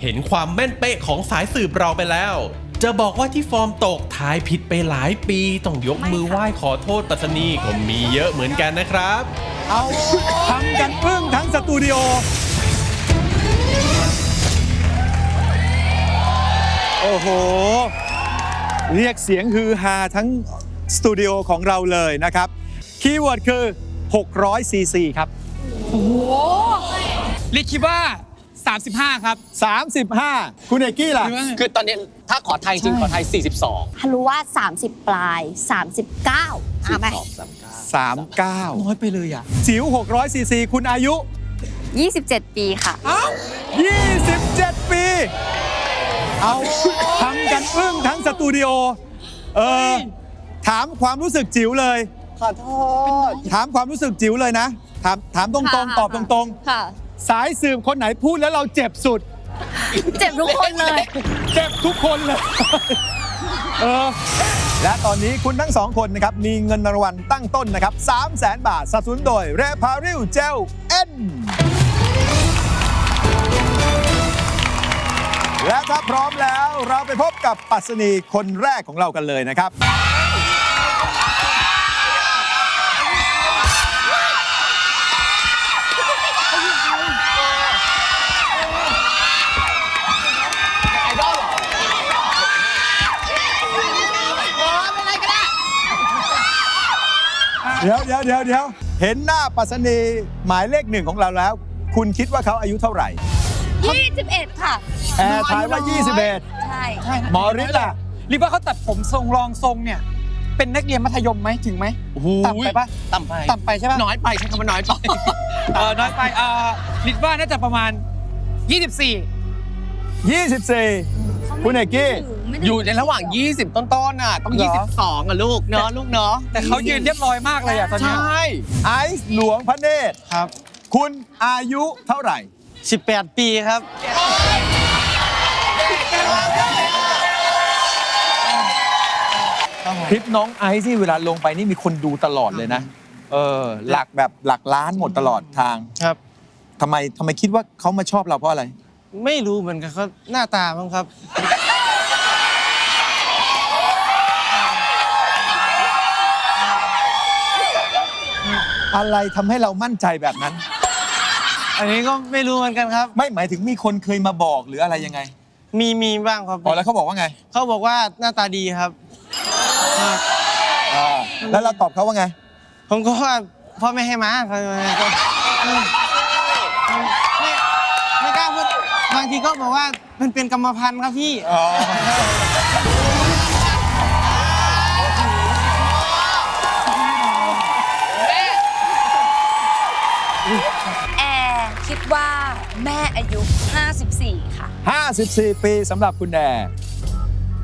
เห็นความแม่นเป๊ะของสายสืบเราไปแล้ว จะบอกว่าที่ฟอร์มตกทายผิดไปหลายปี ต้องยกมือไหว้ขอโทษปัสนีก็มีเยอะเหมือนกันนะครับ เอาทำกันอึ้งทั้งสตูดิโอ โอ้โห เรียกเสียงฮือฮาทั้งสตูดิโอของเราเลยนะครับ คีย์เวิร์ดคือ 600ซีซีครับลิคิดว่า 35 ครับ 35 คุณเอกกี้ล่ะ คือตอนนี้ถ้าขอไทยจริงขอไทย 42ฮันรู้ว่า 30 ปลาย 39อะไหม39 น้อยไปเลยอะจิ๋ว600ซีซีคุณอายุ 27 ปีค่ะ27 ปี เอาทำกันอึ้งทั้งสตูดิโอ เออ ถามความรู้สึกจิ๋วเลย ขอโทษ ถามความรู้สึกจิ๋วเลยนะ ถามถามตรงค่ะๆตอบตรงค่ะๆ สายสืบคนไหนพูดแล้วเราเจ็บสุด เจ็บทุกคนเลย เจ็บทุกคนเลยเออและตอนนี้คุณทั้งสองคนนะครับ มีเงินรางวัลตั้งต้นนะครับ 3 0 0แสนบาทสนับสนุนโดย r e p a r i l Gel N และถ้าพร้อมแล้วเราไปพบกับปัสนีคนแรกของเรากันเลยนะครับ เดี๋ยวเดี๋ยวเดี๋ยวเดี๋ยวเห็นหน้าปัสนีหมายเลขหนึ่งของเราแล้ว คุณคิดว่าเขาอายุเท่าไหร่ 21 ค่ะ แอร์ทายว่าใช่21หมอฤทธิ์ล่ะ หรือว่าเขาตัดผมทรงรองทรงเนี่ย เป็นนักเรียนมัธยมไหมถึงไหมโอ้โห ต่ำไปปะต่ำไปต่ำไปใช่ปะน้อยไปใช้คำว่าน้อยไป เออน้อยไปเออลิดว่าน่าจะประมาณ 24 24 คุณเอกกี้ อยู่ในระหว่าง 20 ต้นๆน่ะ ต้อง เหรอ 22อะลูกเนาะลูกเนาะแต่เขายืนเรียบร้อยมากเลยอะตอนใชเนี้ย่ไอซ์หลวงพระเนตรครับ คุณอายุเท่าไหร่ 18 ปีครับ คลิปน้องไอซ์ที่เวลาลงไปนี่มีคนดูตลอดเลยนะ เออ หลักแบบหลักล้านหมดตลอดทางครับ ทำไมทำไมคิดว่าเขามาชอบเราเพราะอะไร ไม่รู้เหมือนกันเขาหน้าตาบ้างครับ อะไรทำให้เรามั่นใจแบบนั้น อันนี้ก็ไม่รู้เหมือนกันครับ ไม่หมายถึงมีคนเคยมาบอกหรืออะไรยังไงมีมีบ้างครับอ๋อแล้วเขาบอกว่าไงเขาบอกว่าหน้าตาดีครับอ่าแล้วเราตอบเขาว่าไง ผมก็ว่าพ่อไม่ให้มาเขาก็ไม่ไม่กล้าพูดบางทีก็บอกว่ามันเป็นกรรมพันธุ์ครับพี่ อ๋อ แอร์คิดว่าแม่อายุ 54 ค่ะ 54 ปีสำหรับคุณแอร์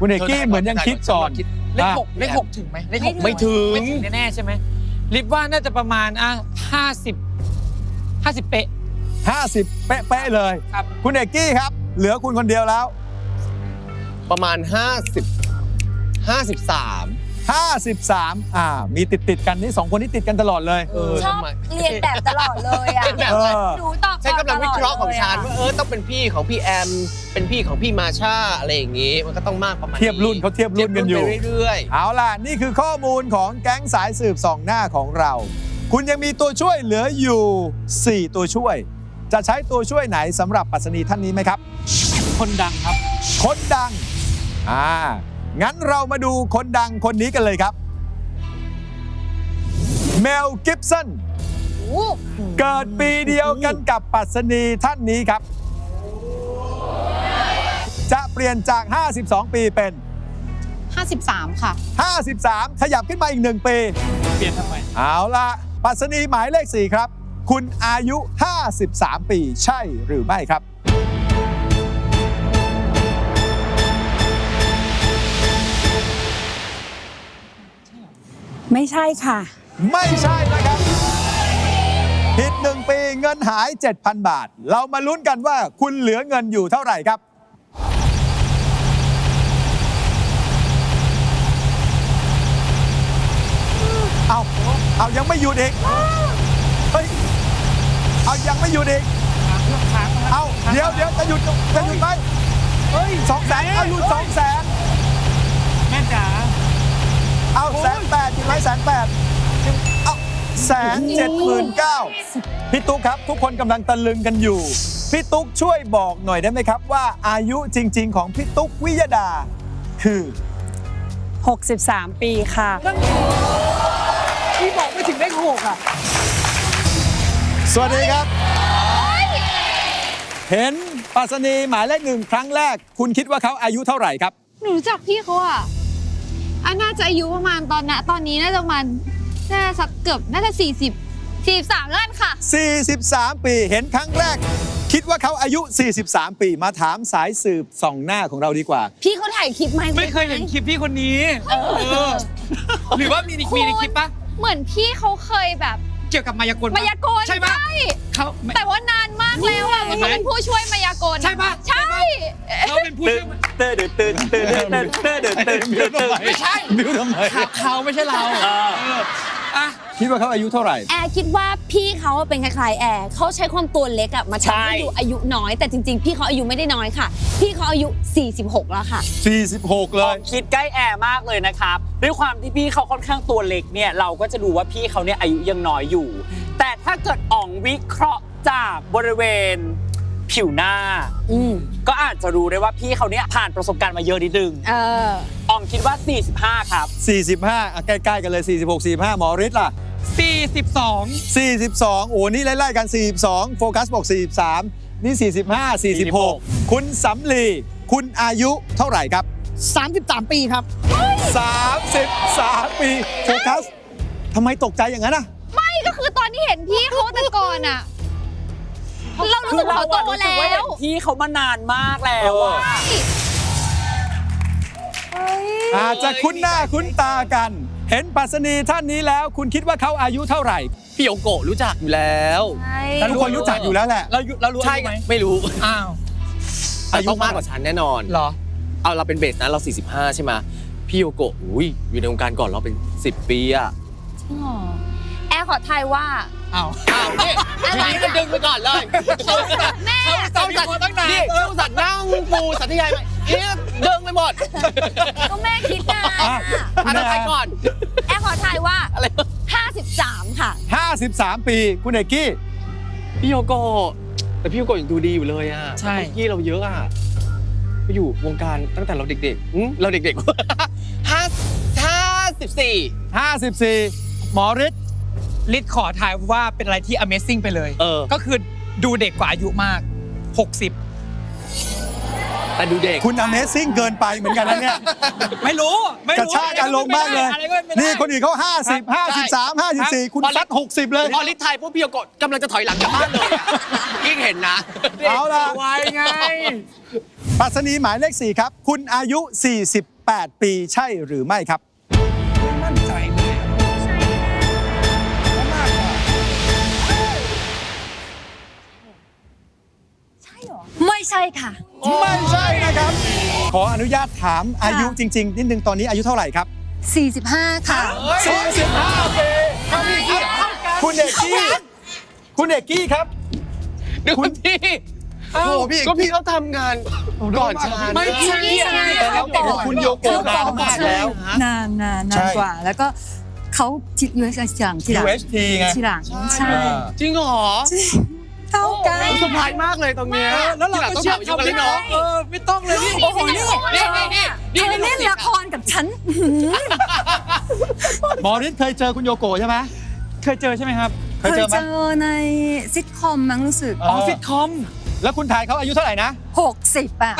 คุณเอกกี้เหมือนยังคิดก่อนเลขอะหกเลขหกถึงไหมเลขหกไม่ถึงไม่ถึงแน่ๆใช่ไหมลิฟว่าน่าจะประมาณอะห้าสิบห้าสิบเป๊ะ50เป๊ะๆเลยครับคุณเอกกี้ครับ เหลือคุณคนเดียวแล้ว ประมาณ50 53 53 อ่า มีติดติดๆกันนี่สองคนนี้ติดกันตลอดเลย เออชอบทำไม เรียนแบบตลอดเลยอะเป็นแบบเออะไรอหนูตอบใช้กำลังวิเคราะห์ของฉันตลดว่าเออต้องเป็นพี่ของพี่แอม เป็นพี่ของพี่มาชาอะไรอย่างงี้ มันก็ต้องมากประมาณเทียบรุ่นเขาเทียบรุ่นกันอยู่ เทีบไปเรื่อยเอาล่ะ นี่คือข้อมูลของแก๊งสายสืบสองหน้าของเรา คุณยังมีตัวช่วยเหลืออยู่ 4 ตัวช่วย จะใช้ตัวช่วยไหนสำหรับปัสนีท่านนี้ไหมครับ คนดังครับ คนดัง อ่า งั้นเรามาดูคนดังคนนี้กันเลยครับ เมลกิฟสันเกิดปีเดียวกันกับปัสนีท่านนี้ครับ จะเปลี่ยนจาก 52 ปีเป็น 53 ค่ะ 53 ขยับขึ้นมาอีก 1 ปี เปลี่ยนทำไม เอาล่ะปัสนีหมายเลข 4 ครับ คุณอายุ 53 ปี ใช่หรือไม่ครับ ไม่ใช่ค่ะ ไม่ใช่นะครับผิด1ปีเงินหาย 7,000 บาท เรามาลุ้นกันว่าคุณเหลือเงินอยู่เท่าไหร่ครับ เอาเอายังไม่หยุดอีกเฮ้ยเอายังไม่หยุดอีกเอาหเดี๋ยวเดี๋ยวจะหยุดจะหยุดไหมสองแสนเอาหยุดสองแสนแม่จ๋า เอาแสนแปดหยุดไหมแสนแปดเอาแสนเจ็ดหมื่นเก้าพี่ตุ๊กครับ ทุกคนกำลังตะลึงกันอยู่ พี่ตุ๊กช่วยบอกหน่อยได้ไหมครับว่าอายุจริง ๆ ของพี่ตุ๊กวิยดาคือ 63 ปีค่ะพี่บอกไม่ถึงเลขหกอะ สวัสดีครับ เห็นปัสนีหมายเลขหนึ่งครั้งแรก คุณคิดว่าเขาอายุเท่าไหร่ครับ หนูรู้จักพี่เขาอะ อันน่าจะอายุประมาณตอนนะตอนนี้น่าจะประมาณน่าจะสักเกือบน่าจะ 40 43แล้วกันค่ะ 43 ปีเห็นครั้งแรก คิดว่าเขาอายุ 43 ปีมาถามสายสืบส่องหน้าของเราดีกว่า พี่เขาถ่ายคลิปไหมไม่เคยเห็นคลิปพี่คนนี้ เออ หรือว่ามีในมีในคลิปปะ เหมือนพี่เขาเคยแบบ เกี่ยวกับมายากลปะมายากลใช่ปะเขาไม่ แต่ว่านานมากแล้วอะเห็มันนไหมเป็นผู้ช่วยมายากลใช่ปะ ใช่เขาเป็นผู้ช่วยเต้เดือดตื่นตื่นเดือดตื่นเต้เดือดตื่นบิวทำไมไม่ใช่บิวทำไม เขาเขาไม่ใช่เราเอออะ คิดว่าเขาอายุเท่าไหร่ แอร์คิดว่าพี่เขาเป็นคล้ายๆแอร์เขาใช้ความตัวเล็กอะมาทำให้ดูอายุน้อย แต่จริง ๆ พี่เขาอายุไม่ได้น้อยค่ะ พี่เขาอายุ 46 แล้วค่ะ 46 เลออยกคิดใกล้แอร์มากเลยนะครับ ด้วยความที่พี่เขาค่อนข้างตัวเล็กเนี่ย เราก็จะดูว่าพี่เขาเนี่ยอายุยังน้อยอยู่ แต่ถ้าเกิดอ่องวิเคราะห์จากบริเวณผิวหน้า อืมก็อาจจะรู้ได้ว่าพี่เขาเนี่ยผ่านประสบการณ์มาเยอะนิดนึงเออ อ่องคิดว่า 45 ครับ 45อะใกล้ ๆ กันเลย 46 45 หมอฤทธิ์ล่ะ 42 42 โอ้นี่ไล่ๆกัน 42 โฟกัสบอก 43 นี่ 45 46 คุณสำลี คุณอายุเท่าไหร่ครับ 33 ปีครับ 33 ปี โฟกัสทำไมตกใจอย่างนั้นอะไม่ก็คือตอนที่เห็นพี่เขาแต่ก่อนอะเรารู้คืสึอกเราเขาโตอะรู้สึกแล้ว่าเห็วนพี่เขามานานมากแล้วอะอาจจะคุ้นหน้าคุ้นตากัน เห็นปัสนีท่านนี้แล้ว คุณคิดว่าเขาอายุเท่าไหร่ พี่โยโกะรู้จักอยู่แล้วทุกคนรู้จักอยู่แล้วแหละ เราเรารู้ใช่อายุไหมไม่รู้อ้าวแต่ต้องมากกว่าฉันแน่นอนเหรอเอาเราเป็นเบสนะเรา 45 ใช่ไหมพี่โยโกะอุ้ยอยู่ในวงการก่อนเราเป็น 10 ปีอะแอร์ขอทายว่าอ้าวอ้าวนี่ทีนี้มันดึงไปก่อนเลยแม่เขาสัตว์ตั้งนานนี่เขาสัตว์นั่งปูสัตว์ที่ใหญ่ไป นี่ดึงไปหมดก็แม่คิดนะอะอันนั้นใครก่อน แอร์ขอทายว่า อะไร 53 ค่ะ 53 ปี คุณเอกกี้ พี่โยโกะแต่พี่โยโกะยังดูดีอยู่เลยอะใช่พี่เราเยอะอะไปอยู่วงการตั้งแต่เราเด็กๆอืมเราเด็กๆห้าห้าสิบสี่54 หมอฤทธิ์ลิศขอทายว่าเป็นอะไรที่ Amazing ไปเลย เออ ก็คือดูเด็กกว่าอายุมาก 60 แต่ดูเด็ก คุณ Amazing เกินไปเหมือนกันนะเนี่ย ไม่รู้ ไม่กระรู้ชากอารมณ์มากเลย อะไรก็ไม่ได้นี่คนอื่นเขา50 53 54 คุณซัด60 เลย พอลิทไทยพวกพี่โยโกะกำลังจะถอยหลังกลับบ้านเลยอะยิ่งเห็นนะเอาล่ะ ไวไง ปรัสนีหมายเลข 4 ครับ คุณอายุ 48 ปีใช่หรือไม่ครับ ไม่ใช่ค่ะ ไม่ใช่นะครับ ขออนุญาตถามอายุจริง ๆ นิดนึงตอนนี้อายุเท่าไหร่ครับ 45 ค่ะ 45ปีคุณเอกกี้คุณเอกกี้ครับ ดูพี่โอ้โหพี่ก็พี่เขาทำงานก่อนฉันไม่ใช่ใช่แต่แล้วแต่คุณโยโกะนานมากแล้ว นานนานใช่นานกว่าแล้วก็เขาทิด US ทีหลังทีหลัง UHT ไงทีหลังใช่ จริงเหรอ เท่ากัน สบายมากเลยตรงเนี้ยแล้วเราก็เชื่อทีหลังต้องถามอายุกันคำเลยพี่เนาะเออไม่ต้องเลยนี่โอ้โหนี่นี่นี่นี่เธอเล่นละครกับฉันหมอฤทธิ์เคยเจอคุณโยโกะใช่ไหมเคยเจอใช่ไหมครับ เคเคยยเจอไหมเจอในซิทคอมมั้งรู้สึกอ๋อซิทคอม แล้วคุณทายเขาอายุเท่าไหร่นะ60อะ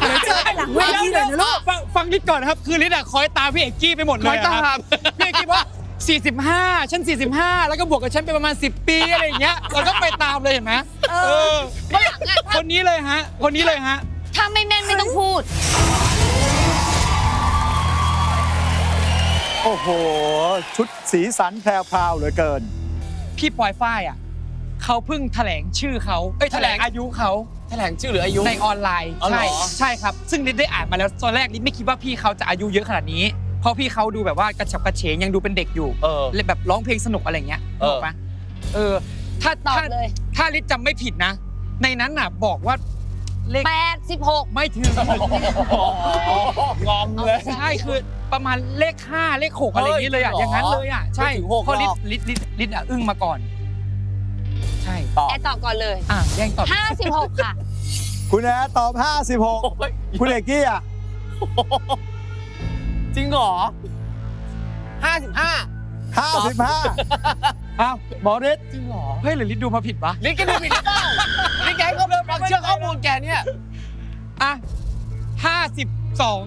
เดี๋ยวเจอกันหลังเวทีเลยนะลูกฟังฟังลิศก่อนนะครับ คือลิศอะคอยตามพี่เอกกี้ไปหมดเลยคอยตามนะครับพี่เอกกี้บอกว่า 45 ฉัน 45 แล้วก็บวกกับฉันไปประมาณ 10 ปีอะไรอย่างเงี้ยเราก็ไปตามเลยเห็นไหมเออวันหลังอะคนนี้เลยฮะ คนนี้เลยฮะ ถ้าไม่แม่นไม่ต้องพูด โอ้โห ชุดสีสันแพรวๆเหลือเกิน พี่ปอยฝ้ายอะเขาเพิ่งแถลงชื่อเขาเอ้ยแถลงอายุเขาแถลงชื่อหรืออายุในออนไลน์อ๋อเหรอใช่ใช่ครับ ซึ่งลิศได้อ่านมาแล้วตอนแรกลิศไม่คิดว่าพี่เขาจะอายุเยอะขนาดนี้ เพราะพี่เขาดูแบบว่ากระฉับกระเฉงยังดูเป็นเด็กอยู่เออ เลยแบบร้องเพลงสนุกอะไรเงี้ยเออถูกปะเออ ถ้าตอบถ้าเลย ถ้าลิศจำไม่ผิดนะ ในนั้นน่ะบอกว่าเลข86 ไม่ถึงงอมเลย ใช่คือประมาณเลขห้าเลขหกอะไรอย่างนี้เลยอะเฮ้ยอย่างนั้นเลยอะใช่ไม่ถึงหกเพราะลิศหรอก ลิศลิศลิศอะอึ้งมาก่อน ใช่ตอบ แอร์ตอบก่อนเลย อะแย่งตอบ 56 ค่ะ คุณแอร์ตอบโอ้56ยคุณเอกกี้อะ จริงเหรอห้าสิบห้า55อ้าวหมอฤทธิ์จริงเหรอเฮ้ยหรือลิศดูมาผิดปะลิศแกดูผิดหรือเปล่าลิศแกก็เริ่มเชื่อข้อมูลแกเนี่ยอะห้าสิบสอง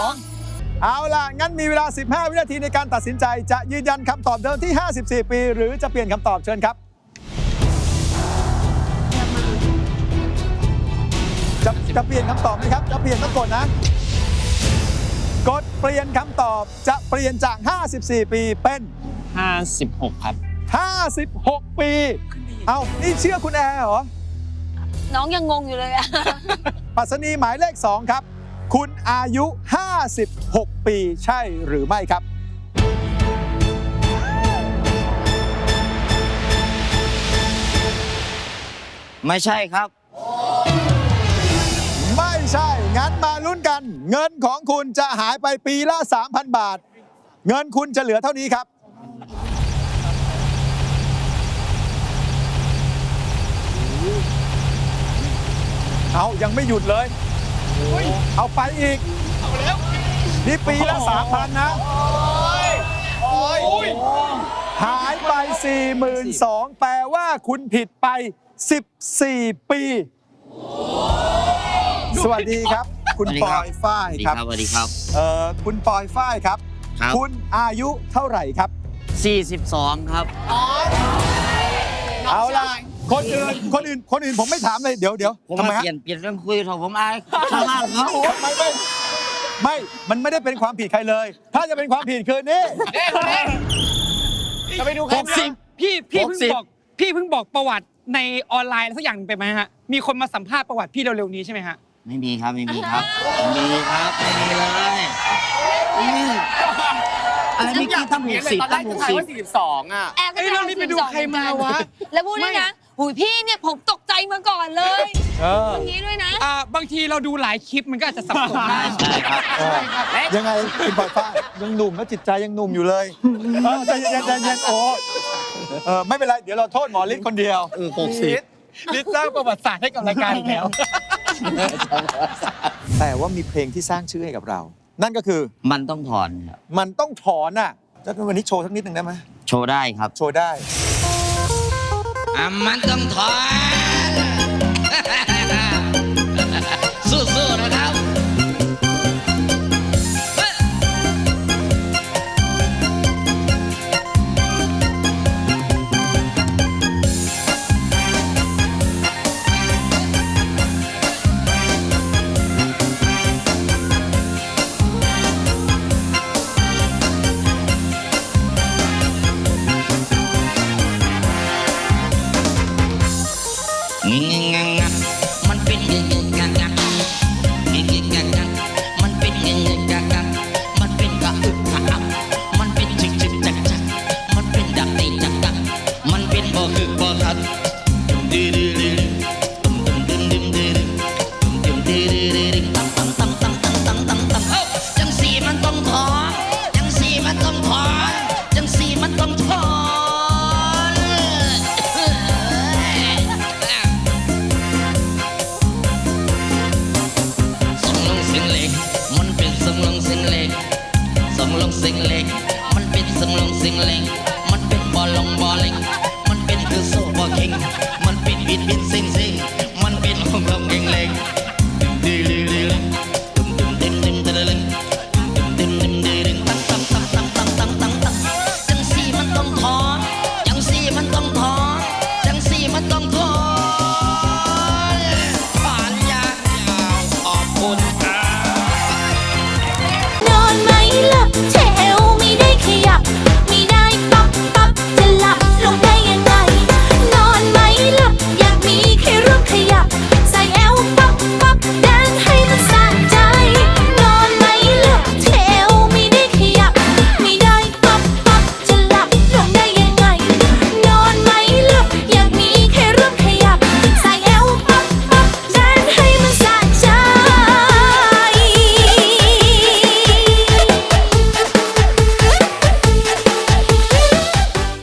52เอาล่ะ งั้นมีเวลา 15 วินาทีในการตัดสินใจ จะยืนยันคำตอบเดิมที่ 54 ปี หรือจะเปลี่ยนคำตอบเชิญครับ จะจะเปลี่ยนคำตอบไหมครับ จะเปลี่ยนต้องกดนะ กดเปลี่ยนคำตอบจะเปลี่ยนจาก 54 ปีเป็น 56 ครับ 56 ปี เอานี่เชื่อคุณแอร์เหรอ น้องยังงงอยู่เลยอะ ปรัสนีหมายเลข 2 ครับ คุณอายุ 56 ปีใช่หรือไม่ครับ ไม่ใช่ครับไม่ ใช่ งั้นมาลุ้นกัน เงินของคุณจะหายไปปีละ 3,000 บาท เงินคุณจะเหลือเท่านี้ครับ เอายังไม่หยุดเลย เอาไปอีกนี่ปีละ3,000นะ หายไป 42,000แปลว่าคุณผิดไป 14 ปี สวัสดีครับ คุณสวัสดีปครัอบยฝ้ายครับสวัสดีครับเอ่อคุณปอยฝ้ายครับ ครับ คุณอายุเท่าไหร่ครับ 42 ครับ เอาล่ะคนอื่นคนอื่นคนอื่นผมไม่ถามเลยเดี๋ยวเดี๋ยวผมทำไมมาฮะเปลี่ยนเปลี่ยนเรื่องคุยเถอะผมอายชาวบ้านเขาไม่ไม่ไม่ มันไม่ได้เป็นความผิดใครเลย ถ้าจะเป็นความผิดคือนี่ จะไปดูใครหกสิบ พี่พี่เพิ่ง60บอกพี่เพิ่งบอกประวัติในออนไลน์สักอย่างหนึ่งไปไหมฮะ มีคนมาสัมภาษณ์ประวัติพี่เร็วๆนี้ใช่ไหมฮะ ไม่มีครับ ไม่มีครับ ไม่มีครับ ไม่มีเลยไม่มีอะไรเมื่อกี้ตั้งหกสิบตอนแรตั้กงหจะกถ่ายสิบว่าสี่สิบสองอะ แอร์ก็เอ้ยจะเรานี่ไปดูใครมาวะ แล้วพูดด้วยนะหูยพี่เนี่ยผมตกใจมาก่อนเลยเออ อย่างนี้ด้วยนะ อ่าบางทีเราดูหลายคลิปมันก็อาจจะสับสนได้ใช่ครับเออยังไงคุณปอยฝ้ายยังหนุ่มแล้วจิตใจยังหนุ่มอยู่เลยเออใจเย็นใจเย็นโอ้เออไม่เป็นไร เดี๋ยวเราโทษหมอฤทธิ์คนเดียวเออหกสิบ ลิศสร้างประวัติศาสตร์ให้กับรายการอีกแล้ว แต่ว่ามีเพลงที่สร้างชื่อให้กับเรา นั่นก็คือมันต้องถอนครับมันต้องถอนน่ะจะวันนี้โชว์สักนิดหนึ่งได้ไหมโชว์ได้ครับ โชว์ได้ อะมันต้องถอน เนเซ็งเซ็งมันเป็นของเรา